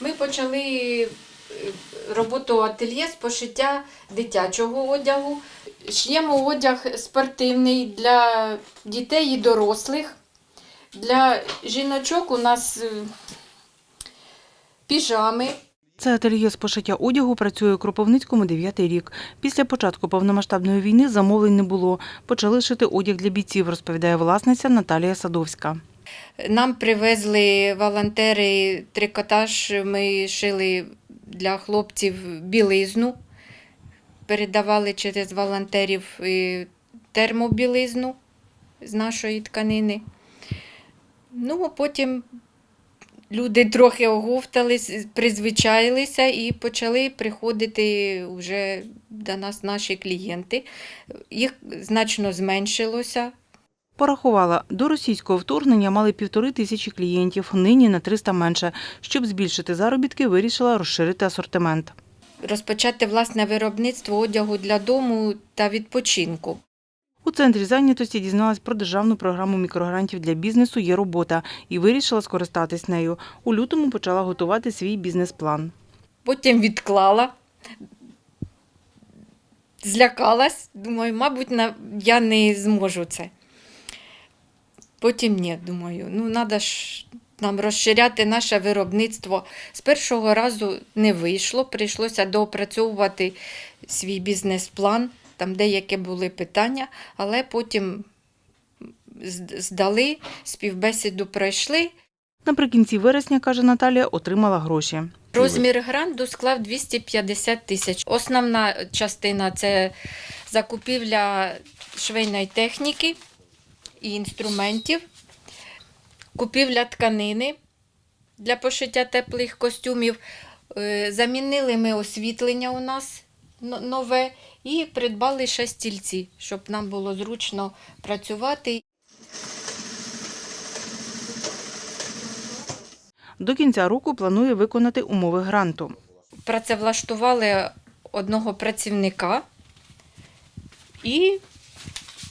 Ми почали е, роботу ательє з пошиття дитячого одягу. Ш'ємо одяг спортивний для дітей і дорослих. Для жіночок у нас е, піжами. Це ательє з пошиття одягу працює у Кропивницькому дев'ятий рік. Після початку повномасштабної війни замовлень не було. Почали шити одяг для бійців, розповідає власниця Наталія Садовська. Нам привезли волонтери трикотаж. Ми шили для хлопців білизну, передавали через волонтерів термобілизну з нашої тканини. Ну, потім люди трохи оговтались, призвичаїлися і почали приходити вже до нас наші клієнти. Їх значно зменшилося. Порахувала, до російського вторгнення мали півтори тисячі клієнтів, нині на 300 менше. Щоб збільшити заробітки, вирішила розширити асортимент. розпочати власне виробництво одягу для дому та відпочинку. У центрі зайнятості дізналась про державну програму мікрогрантів для бізнесу «Є робота» і вирішила скористатись нею. У лютому почала готувати свій бізнес-план. Потім відклала, злякалась, думаю, мабуть, я не зможу це. Потім ні, думаю, ну треба ж нам розширяти наше виробництво. З першого разу не вийшло, прийшлося доопрацьовувати свій бізнес-план, там деякі були питання, але потім здали, співбесіду пройшли. Наприкінці вересня, каже Наталія, отримала гроші. Розмір гранту склав 250 тисяч. Основна частина це закупівля швейної техніки і інструментів, купівля тканини для пошиття теплих костюмів. Е, Замінили ми освітлення у нас нове і придбали ще стільці, щоб нам було зручно працювати. До кінця року планує виконати умови гранту. працевлаштували одного працівника і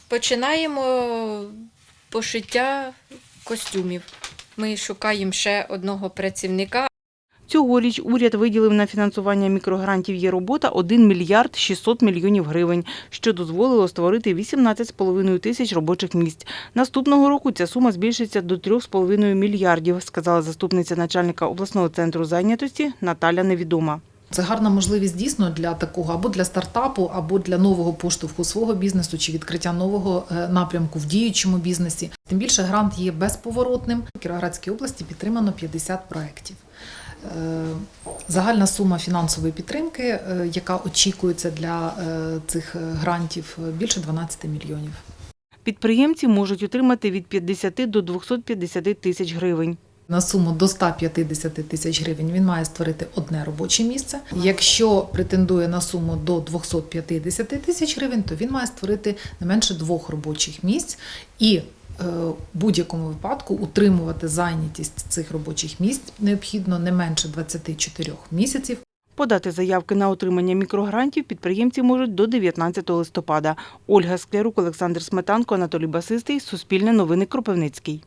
починаємо пошиття костюмів. Ми шукаємо ще одного працівника. Цьогоріч уряд виділив на фінансування мікрогрантів «Є робота» 1 мільярд 600 мільйонів гривень, що дозволило створити 18,5 тисяч робочих місць. Наступного року ця сума збільшиться до 3,5 мільярдів, сказала заступниця начальника обласного центру зайнятості Наталя Невідома. Це гарна можливість дійсно для такого або для стартапу, або для нового поштовху свого бізнесу чи відкриття нового е, напрямку в діючому бізнесі. Тим більше грант є безповоротним. В Кіровоградській області підтримано 50 проєктів. Е, Загальна сума фінансової підтримки, е, яка очікується для цих грантів, більше 12 мільйонів. Підприємці можуть отримати від 50 до 250 тисяч гривень. На суму до 150 тисяч гривень він має створити одне робоче місце. Якщо претендує на суму до 250 тисяч гривень, то він має створити не менше двох робочих місць і е, в будь-якому випадку утримувати зайнятість цих робочих місць необхідно не менше 24 місяців. Подати заявки на отримання мікрогрантів підприємці можуть до 19 листопада. Ольга Склярук, Олександр Сметанко, Анатолій Басистий. Суспільне новини Кропивницький.